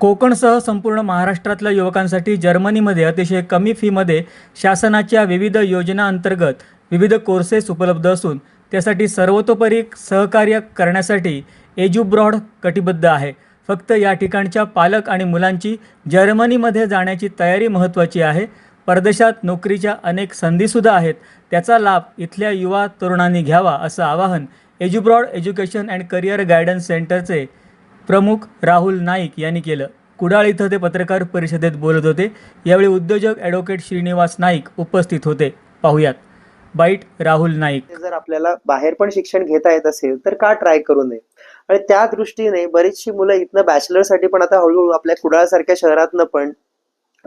कोकणसह संपूर्ण महाराष्ट्रातल्या युवकांसाठी जर्मनीमध्ये अतिशय कमी फीमध्ये शासनाच्या विविध योजनांतर्गत विविध कोर्सेस उपलब्ध असून त्यासाठी सर्वतोपरी सहकार्य करण्यासाठी एज्युब्रॉड कटिबद्ध आहे. फक्त या ठिकाणच्या पालक आणि मुलांची जर्मनीमध्ये जाण्याची तयारी महत्त्वाची आहे. परदेशात नोकरीच्या अनेक संधीसुद्धा आहेत. त्याचा लाभ इथल्या युवा तरुणांनी घ्यावा असं आवाहन Edubroad education and career guidance सेंटरचे प्रमुख राहुल नाईक यांनी केलं. कुडाळ इथं ते पत्रकार परिषदेत बोलत होते. यावेळी उद्योजक ॲडव्होकेट श्रीनिवास नाईक उपस्थित होते. पाहुयात. बाईट राहुल नाईक. जर आपल्याला बाहेर पण शिक्षण घेता येत असेल तर का ट्राय करू नये? आणि त्या दृष्टीने बरीचशी मुलं इथनं बॅचलरसाठी पण आता हळूहळू आपल्या कुडाळ सारख्या शहरातनं पण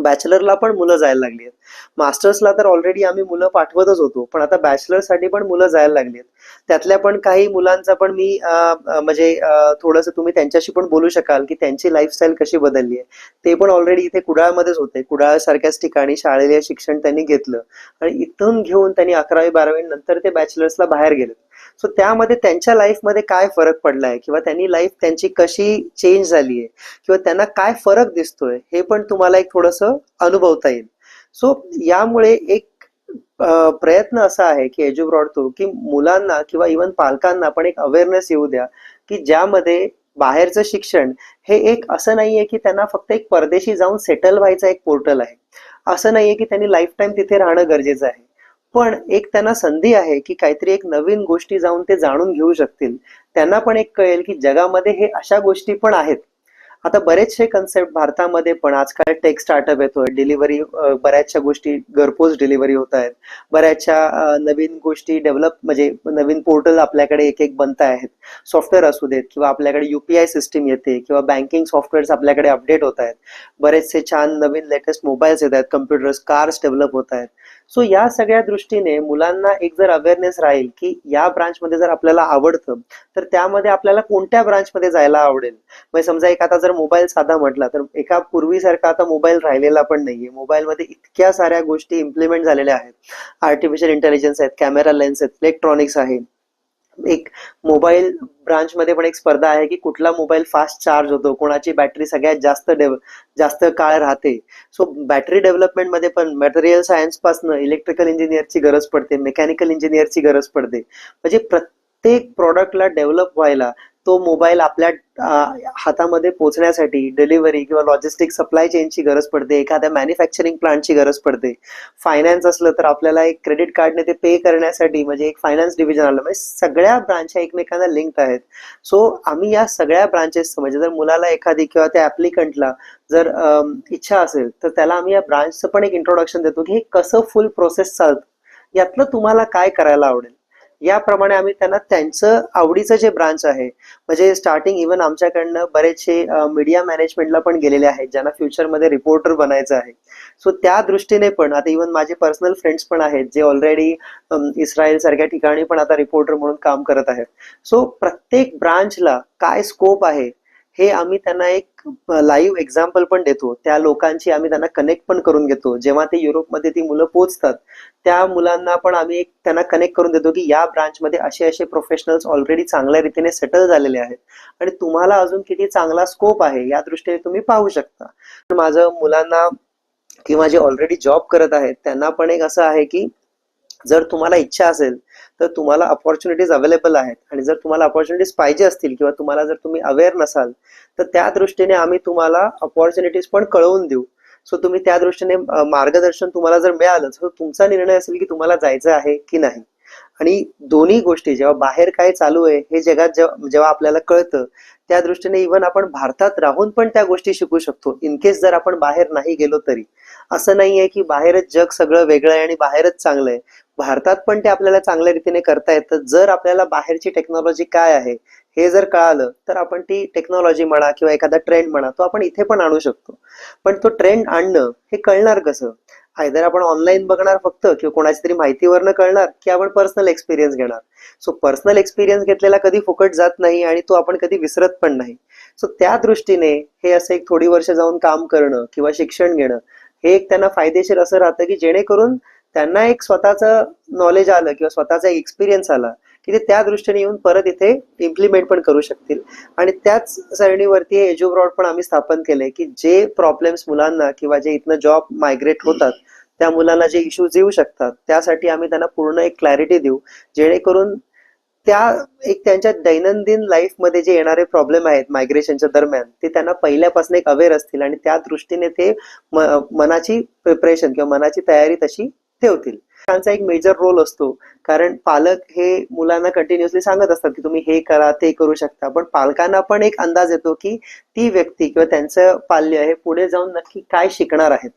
बॅचलरला पण मुलं जायला लागली आहेत. मास्टर्सला तर ऑलरेडी आम्ही मुलं पाठवतच होतो. पण आता बॅचलरसाठी पण मुलं जायला लागली आहेत. त्यातल्या पण काही मुलांचा पण मी म्हणजे थोडस तुम्ही त्यांच्याशी पण बोलू शकाल की त्यांची लाईफस्टाईल कशी बदलली आहे. ते पण ऑलरेडी इथे कुडाळमध्येच होते. कुडाळ सारख्याच ठिकाणी शाळेला शिक्षण त्यांनी घेतलं. आणि इथून घेऊन त्यांनी अकरावी बारावी नंतर ते बॅचलर्सला बाहेर गेले सो त्यामध्ये त्यांच्या लाईफमध्ये काय फरक पडलाय? किंवा त्यांनी लाईफ त्यांची कशी चेंज झाली आहे किंवा त्यांना काय फरक दिसतोय? हे पण तुम्हाला एक थोडस अनुभवता येईल. सो यामुळे एक प्रयत्न असा आहे की एज्यू तो की मुलांना किंवा इवन पालकांना पण एक अवेअरनेस येऊ द्या की ज्यामध्ये बाहेरचं शिक्षण हे एक असं नाहीये की त्यांना फक्त एक परदेशी जाऊन सेटल व्हायचं एक पोर्टल आहे. असं नाहीये की त्यांनी लाईफ टाईम तिथे राहणं गरजेचं आहे. पण एक त्यांना संधी आहे की काहीतरी एक नवीन गोष्टी जाऊन ते जाणून घेऊ शकतील. त्यांना पण एक कळेल की जगामध्ये हे अशा गोष्टी पण आहेत. आता बरेचसे कन्सेप्ट भारतामध्ये पण आजकाल टेक स्टार्टअप येतोय डिलिव्हरी बऱ्याचशा गोष्टी घरपोच डिलिव्हरी होत आहेत. बऱ्याचशा नवीन गोष्टी डेव्हलप म्हणजे नवीन पोर्टल आपल्याकडे एक एक बनत आहेत. सॉफ्टवेअर असू देत किंवा आपल्याकडे युपीआय सिस्टीम येते किंवा बँकिंग सॉफ्टवेअर्स आपल्याकडे अपडेट होत आहेत. बरेचसे छान नवीन लेटेस्ट मोबाईल्स येत आहेत कम्प्युटर्स कार्स डेव्हलप होत आहेत. सो या सगळ्या दृष्टीने मुलांना एक जर अवेअरनेस राहील की या ब्रांचमध्ये जर आपल्याला आवडतं तर त्यामध्ये आपल्याला कोणत्या ब्रांचमध्ये जायला आवडेल? म्हणजे समजा एक आता जर मोबाईल साधा म्हटला तर एका पूर्वीसारखा आता मोबाईल राहिलेला पण नाहीये. मोबाईलमध्ये इतक्या साऱ्या गोष्टी इम्प्लिमेंट झालेल्या आहेत. आर्टिफिशियल इंटेलिजन्स आहेत कॅमेरा लेन्स आहेत इलेक्ट्रॉनिक्स आहे. एक मोबाईल ब्रांच मध्ये पण एक स्पर्धा आहे की कुठला मोबाईल फास्ट चार्ज होतो कोणाची बॅटरी सगळ्यात जास्त डेव जास्त काळ राहते. सो बॅटरी डेव्हलपमेंटमध्ये पण मटेरियल सायन्सपासून इलेक्ट्रिकल इंजिनियरची गरज पडते मेकॅनिकल इंजिनियरची गरज पडते. म्हणजे प्रत्येक प्रॉडक्टला डेव्हलप व्हायला तो मोबाईल आपल्या हातामध्ये पोहोचण्यासाठी डिलिव्हरी किंवा लॉजिस्टिक सप्लाय चेनची गरज पडते एखाद्या मॅन्युफॅक्चरिंग प्लांटची गरज पडते. फायनान्स असलं तर आपल्याला एक क्रेडिट कार्डने ते पे करण्यासाठी म्हणजे एक फायनान्स डिव्हिजन आलं म्हणजे सगळ्या ब्रांचच्या एकमेकांना लिंक आहेत. सो आम्ही या सगळ्या ब्रांचेस म्हणजे जर मुलाला एखादी किंवा त्या ऍप्लिकंटला जर इच्छा असेल तर त्याला आम्ही या ब्रांचचं पण एक इंट्रोडक्शन देतो की हे कसं फुल प्रोसेस चालतं यातलं तुम्हाला काय करायला आवडेल? याप्रमाणे आम्ही त्यांना त्यांचं आवडीचं जे ब्रांच आहे म्हणजे स्टार्टिंग इव्हन आमच्याकडनं बरेचसे मीडिया मॅनेजमेंटला पण गेलेले आहेत ज्यांना फ्युचरमध्ये रिपोर्टर बनायचं आहे. सो त्या दृष्टीने पण आता इव्हन माझे पर्सनल फ्रेंड्स पण आहेत जे ऑलरेडी इस्रायल सारख्या ठिकाणी पण आता रिपोर्टर म्हणून काम करत आहेत. सो प्रत्येक ब्रांचला काय स्कोप आहे हे आम्ही त्यांना एक लाईव्ह एक्झाम्पल पण देतो. त्या लोकांची आम्ही त्यांना कनेक्ट पण करून घेतो. जेव्हा ते युरोपमध्ये ती मुलं पोहोचतात त्या मुलांना पण आम्ही एक त्यांना कनेक्ट करून देतो की या ब्रांचमध्ये असे असे प्रोफेशनल्स ऑलरेडी चांगल्या रीतीने सेटल झालेले आहेत. आणि तुम्हाला अजून किती चांगला स्कोप आहे या दृष्टीने तुम्ही पाहू शकता. माझं मुलांना किंवा जे ऑलरेडी जॉब करत आहेत त्यांना पण एक असं आहे की जर तुम्हाला इच्छा असेल तर तुम्हाला अपॉर्च्युनिटीज अवेलेबल आहेत. आणि जर तुम्हाला अपॉर्च्युनिटीज पाहिजे असतील किंवा तुम्हाला जर तुम्ही अवेअर नसाल तर त्या दृष्टीने आम्ही तुम्हाला अपॉर्च्युनिटीज पण कळवून देऊ. सो तुम्ही त्या दृष्टीने मार्गदर्शन तुम्हाला जर मिळालं तर तुमचा निर्णय असेल की तुम्हाला जायचं आहे की नाही. आणि दोन्ही गोष्टी जेव्हा बाहेर काय चालू आहे हे जगात जेव्हा आपल्याला कळतं त्या दृष्टीने इव्हन आपण भारतात राहून पण त्या गोष्टी शिकू शकतो. इन केस जर आपण बाहेर नाही गेलो तरी. असं नाहीये की बाहेरच जग सगळं वेगळं आहे आणि बाहेरच चांगलं आहे. भारतात पण ते आपल्याला चांगल्या रीतीने करता येतं. जर आपल्याला बाहेरची टेक्नॉलॉजी काय आहे हे जर कळालं तर आपण ती टेक्नॉलॉजी म्हणा किंवा एखादा ट्रेंड म्हणा तो आपण इथे पण आणू शकतो. पण तो ट्रेंड आणणं हे कळणार कसं? आयदर आपण ऑनलाईन बघणार फक्त किंवा कोणाची तरी माहितीवरनं कळणार की आपण पर्सनल एक्सपिरियन्स घेणार. सो पर्सनल एक्सपिरियन्स घेतलेला कधी फुकट जात नाही आणि तो आपण कधी विसरत पण नाही. सो त्या दृष्टीने हे असं एक थोडी वर्ष जाऊन काम करणं किंवा शिक्षण घेणं हे एक त्यांना फायदेशीर असं राहतं की जेणेकरून त्यांना एक स्वतःचं नॉलेज आलं किंवा स्वतःचा एक एक्सपिरियन्स आला की ते त्या दृष्टीने येऊन परत इथे इम्प्लिमेंट पण करू शकतील. आणि त्याच सरणीवरती हे एज्युब्रॉड पण आम्ही स्थापन केले की जे प्रॉब्लेम्स मुलांना किंवा जे इथनं जॉब मायग्रेट होतात त्या मुलांना जे इश्यूज येऊ शकतात त्यासाठी आम्ही त्यांना पूर्ण एक क्लॅरिटी देऊ. जेणेकरून त्या एक त्यांच्या दैनंदिन लाईफमध्ये जे येणारे प्रॉब्लेम आहेत मायग्रेशनच्या दरम्यान ते त्यांना पहिल्यापासून एक अवेअर असतील आणि त्या दृष्टीने ते म- मनाची प्रिपरेशन किंवा मनाची तयारी तशी ठेवतील त्यांचा एक मेजर रोल असतो. कारण पालक हे मुलांना कंटिन्युअसली सांगत असतात की तुम्ही हे करा ते करू शकता. पण पालकांना पण एक अंदाज येतो की ती व्यक्ती किंवा त्यांचं पाल्य हे पुढे जाऊन नक्की काय शिकणार आहेत.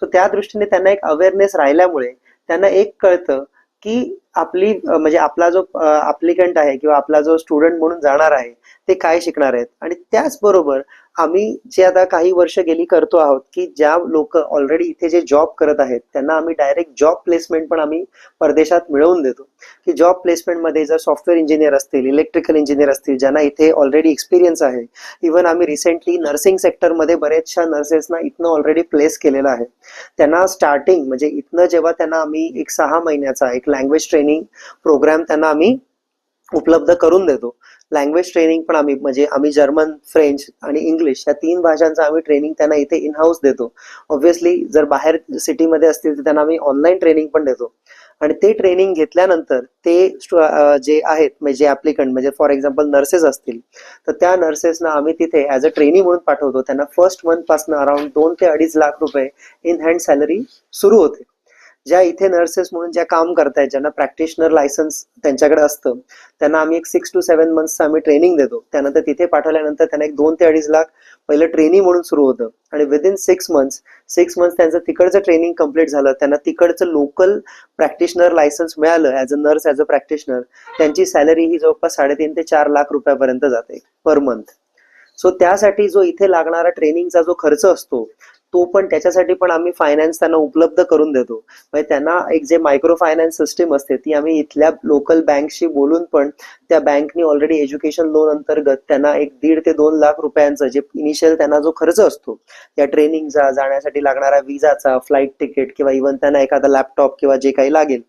सो त्या दृष्टीने त्यांना एक अवेअरनेस राहिल्यामुळे त्यांना एक कळतं की आपली म्हणजे आपला जो अप्लिकंट आहे किंवा आपला जो स्टुडंट म्हणून जाणार आहे ते काय शिकणार आहेत. आणि त्याचबरोबर आम्ही जे आता काही वर्ष गेली करतो आहोत की ज्या लोक ऑलरेडी इथे जे जॉब करत आहेत त्यांना आम्ही डायरेक्ट जॉब प्लेसमेंट पण आम्ही परदेशात मिळवून देतो. की जॉब प्लेसमेंटमध्ये जर सॉफ्टवेअर इंजिनियर असतील इलेक्ट्रिकल इंजिनियर असतील ज्यांना इथे ऑलरेडी एक्सपिरियन्स आहे इव्हन आम्ही रिसेंटली नर्सिंग सेक्टरमध्ये बऱ्याचशा नर्सेसना इथनं ऑलरेडी प्लेस केलेलं आहे. त्यांना स्टार्टिंग म्हणजे इथनं जेव्हा त्यांना आम्ही एक सहा महिन्याचा एक लँग्वेज ट्रेनिंग प्रोग्राम त्यांना आम्ही उपलब्ध करून देतो. लँग्वेज ट्रेनिंग पण आम्ही म्हणजे आम्ही जर्मन फ्रेंच आणि इंग्लिश या तीन भाषांचं आम्ही ट्रेनिंग त्यांना इथे इन हाऊस देतो. ऑब्व्हियसली जर बाहेर सिटीमध्ये असतील तर त्यांना आम्ही ऑनलाईन ट्रेनिंग पण देतो. आणि ते ट्रेनिंग घेतल्यानंतर ते जे आहेत म्हणजे जे ऍप्लिकंट म्हणजे फॉर एक्झाम्पल नर्सेस असतील तर त्या नर्सेसना आम्ही तिथे ऍज अ ट्रेनिंग म्हणून पाठवतो. त्यांना फर्स्ट मंथपासून अराउंड दोन ते अडीच लाख रुपये इन हँड सॅलरी सुरू होते. ज्या इथे नर्सेस म्हणून ज्या काम करतायत ज्यांना प्रॅक्टिशनर लायसन्स त्यांच्याकडे असतं त्यांना आम्ही एक सिक्स टू सेव्हन मंथचं आम्ही ट्रेनिंग देतो. त्यानंतर तिथे पाठवल्यानंतर त्यांना एक दोन ते अडीच लाख पहिलं ट्रेनिंग म्हणून सुरू होतं. आणि within six months six months त्यांचं तिकडचं ट्रेनिंग कंप्लीट झालं त्यांना तिकडचं लोकल प्रॅक्टिशनर लायसन्स मिळालं as a nurse as a practitioner त्यांची सॅलरी ही जवळपास साडेतीन ते चार लाख रुपयापर्यंत जाते पर मंथ सो त्यासाठी जो इथे लागणारा ट्रेनिंगचा जो खर्च असतो तो पण त्याच्यासाठी पण आम्ही फायनान्स त्यांना उपलब्ध करून देतो. म्हणजे त्यांना एक जे मायक्रो फायनान्स सिस्टीम असते ती आम्ही इथल्या लोकल बँकशी बोलून पण त्या बँकनी ऑलरेडी एज्युकेशन लोन अंतर्गत त्यांना एक दीड ते दोन लाख रुपयांचं जे इनिशियल त्यांना जो खर्च असतो त्या ट्रेनिंगचा जाण्यासाठी लागणारा विजाचा फ्लाईट तिकीट किंवा इव्हन त्यांना एखादा लॅपटॉप किंवा जे काही लागेल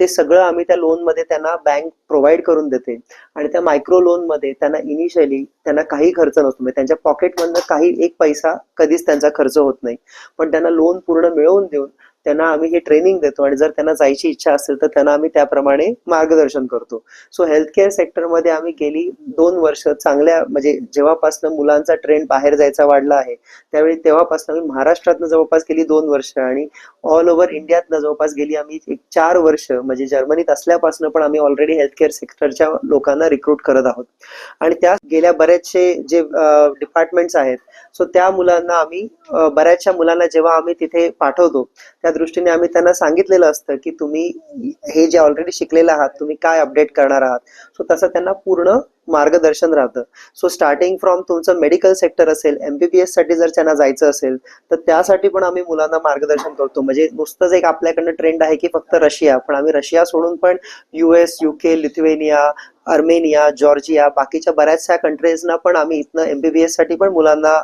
ते सगळं आम्ही त्या लोनमध्ये त्यांना बँक प्रोव्हाइड करून देते. आणि त्या मायक्रो लोनमध्ये त्यांना इनिशियली त्यांना काही खर्च नसतो. म्हणजे त्यांच्या पॉकेटमधनं काही एक पैसा कधीच त्यांचा खर्च होत नाही. नाही. पण त्यांना लोन पूर्ण मिळवून देऊन त्यांना आम्ही हे ट्रेनिंग देतो आणि जर त्यांना जायची इच्छा असेल तर त्यांना आम्ही त्याप्रमाणे मार्गदर्शन करतो. सो हेल्थ केअर सेक्टरमध्ये आम्ही गेली दोन वर्ष चांगल्या म्हणजे जेव्हापासून मुलांचा ट्रेंड बाहेर जायचा वाढला आहे त्यावेळी तेव्हापासून आम्ही महाराष्ट्रातनं जवळपास गेली दोन वर्ष आणि ऑल ओव्हर इंडियातनं जवळपास गेली आम्ही एक चार वर्ष म्हणजे जर्मनीत असल्यापासून पण आम्ही ऑलरेडी हेल्थ केअर सेक्टरच्या लोकांना रिक्रूट करत आहोत. आणि त्या गेल्या बरेचसे जे डिपार्टमेंट्स आहेत सो त्या मुलांना आम्ही बऱ्याचशा मुलांना जेव्हा आम्ही तिथे पाठवतो त्या दृष्टीने आम्ही त्यांना सांगितलेलं असतं की तुम्ही हे जे ऑलरेडी शिकलेलं आहात तुम्ही काय अपडेट करणार आहात? सो तसं त्यांना पूर्ण मार्गदर्शन राहतं. सो स्टार्टिंग फ्रॉम तुमचं मेडिकल सेक्टर असेल एमबीबीएससाठी जर त्यांना जायचं असेल तर त्यासाठी पण आम्ही मुलांना मार्गदर्शन करतो. म्हणजे नुसतंच एक आपल्याकडनं ट्रेंड आहे की फक्त रशिया पण आम्ही रशिया सोडून पण US UK Lithuania Armenia Georgia बाकीच्या बऱ्याचशा कंट्रीजना पण आम्ही इथनं एमबीबीएससाठी पण मुलांना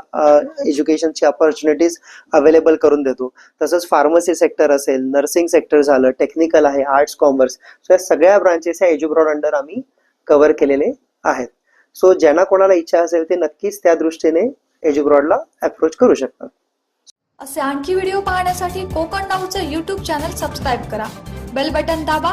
एज्युकेशनची अपॉर्च्युनिटीज अवेलेबल करून देतो. तसंच फार्मसी सेक्टर असेल नर्सिंग सेक्टर झालं टेक्निकल आहे आर्ट्स कॉमर्स सो या सगळ्या ब्रांचेस या एज्युब्रॉड अंडर आम्ही कव्हर केलेले आहेत. सो ज्यांना कोणाला इच्छा असेल ते नक्कीच त्या दृष्टीने एज्युब्रॉडला अप्रोच करू शकतात. असे आणखी व्हिडिओ पाहण्यासाठी कोकण नाऊचं यूट्यूब चॅनल सबस्क्राईब करा. बेल बटन दाबा.